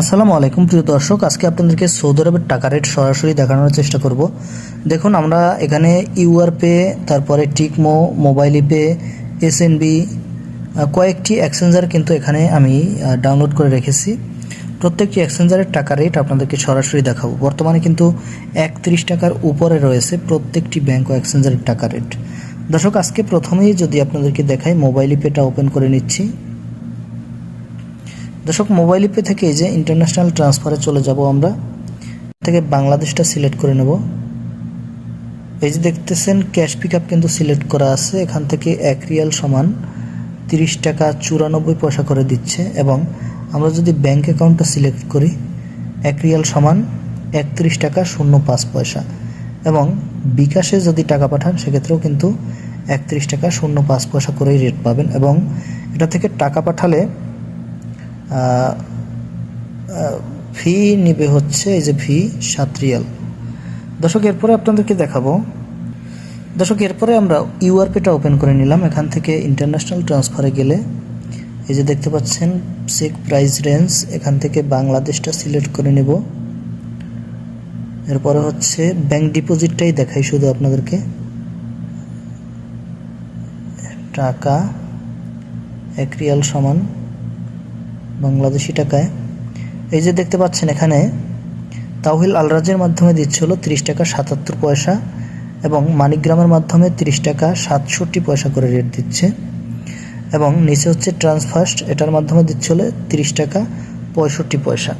আসসালামু আলাইকুম প্রিয় দর্শক, আজকে আপনাদেরকে সৌদি আরবের টাকা রেট সরাসরি দেখানোর চেষ্টা করব। দেখুন, আমরা এখানে ইউআর পে, তারপরে টিকমো, মোবাইল পে, এসএনবি কয়েকটি এক্সচেঞ্জার কিন্তু এখানে আমি ডাউনলোড করে রেখেছি। প্রত্যেকটি এক্সচেঞ্জারের টাকা রেট আপনাদেরকে সরাসরি দেখাবো। বর্তমানে কিন্তু একত্রিশ টাকার উপরে রয়েছে প্রত্যেকটি ব্যাংক ও এক্সচেঞ্জারের টাকা রেট। দর্শক, আজকে প্রথমেই যদি আপনাদেরকে দেখাই, মোবাইল পেটা ওপেন করে নিচ্ছি। দর্শক, মোবাইল পে থেকে এই যে ইন্টারন্যাশনাল ট্রান্সফারে চলে যাব আমরা থেকে বাংলাদেশটা সিলেক্ট করে নেব। এই যে দেখতেছেন ক্যাশ পিক আপ কিন্তু সিলেক্ট করা আছে, এখান থেকে এক রিয়াল সমান তিরিশ টাকা চুরানব্বই পয়সা করে দিচ্ছে এবং আমরা যদি ব্যাংক অ্যাকাউন্টটা সিলেক্ট করি, এক রিয়াল সমান একত্রিশ টাকা শূন্য পাঁচ পয়সা এবং বিকাশে যদি টাকা পাঠান, সেক্ষেত্রেও কিন্তু একত্রিশ টাকা শূন্য পাঁচ পয়সা করেই রেট পাবেন এবং এটা থেকে টাকা পাঠালে ফি নিবে হচ্ছে এই যে ফি সাত রিয়াল দর্শক, এরপরে আপনাদেরকে দেখাবো। দর্শক, এরপরে আমরা ইউআরপিটা ওপেন করে নিলাম। এখান থেকে ইন্টারন্যাশনাল ট্রান্সফারে গেলে এই যে দেখতে পাচ্ছেন চেক প্রাইস রেঞ্জ, এখান থেকে বাংলাদেশটা সিলেক্ট করে নেব। এরপরে হচ্ছে ব্যাংক ডিপোজিটটাই দেখাই শুধু আপনাদেরকে। টাকা, এক রিয়াল সমান। বাংলাদেশি টাকায়। এই যে দেখতে পাচ্ছেন এখানে, তাওহিল আলরাজের মাধ্যমে দিচ্ছিল তিরিশ টাকা সাতাত্তর পয়সা এবং মানিকগ্রামের মাধ্যমে তিরিশ টাকা সাতষট্টি পয়সা করে রেট দিচ্ছে। এবং নিচে হচ্ছে ট্রান্সফার্স্ট এটার মাধ্যমে দিচ্ছিল তিরিশ টাকা পঁয়ষট্টি পয়সা।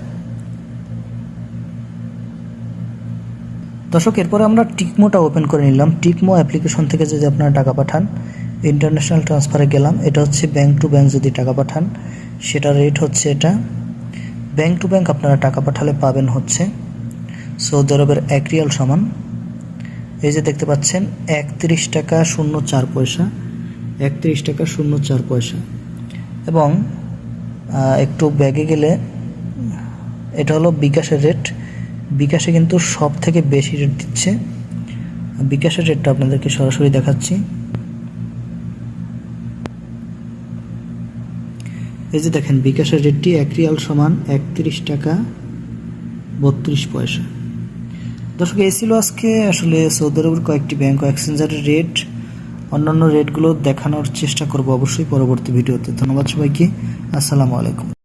দর্শক, এরপরে আমরা টিকমোটা ওপেন করে নিলাম। টিকমো অ্যাপ্লিকেশন থেকে যদি আপনারা টাকা পাঠান ইন্টারন্যাশনাল ট্রান্সফারে গেলাম, এটা হচ্ছে ব্যাংক টু ব্যাংক যদি টাকা পাঠান সেটা রেট হচ্ছে এটা। ব্যাংক টু ব্যাংক আপনারা টাকা পাঠালে পাবেন হচ্ছে সৌদি আরবের এক রিয়াল সমান। এই যে দেখতে পাচ্ছেন, একত্রিশ টাকা শূন্য চার পয়সা, একত্রিশ টাকা শূন্য চার পয়সা। এবং একটু ব্যাগে গেলে এটা হলো বিকাশের রেট বিকাশে কিন্তু সব থেকে বেশি রেট দিচ্ছে। বিকাশের রেটটা আপনাদেরকে সরাসরি দেখাচ্ছি। এই যে দেখেন, বিকাশের রেটটি এক রিয়াল সমান একত্রিশ টাকা বত্রিশ পয়সা। দর্শক, এই ছিল আজকে আসলে সৌদি আরবের কয়েকটি ব্যাংক এক্সচেঞ্জারের রেট অন্যান্য রেটগুলো দেখানোর চেষ্টা করব অবশ্যই পরবর্তী ভিডিওতে। ধন্যবাদ সবাইকে। আসসালামু আলাইকুম।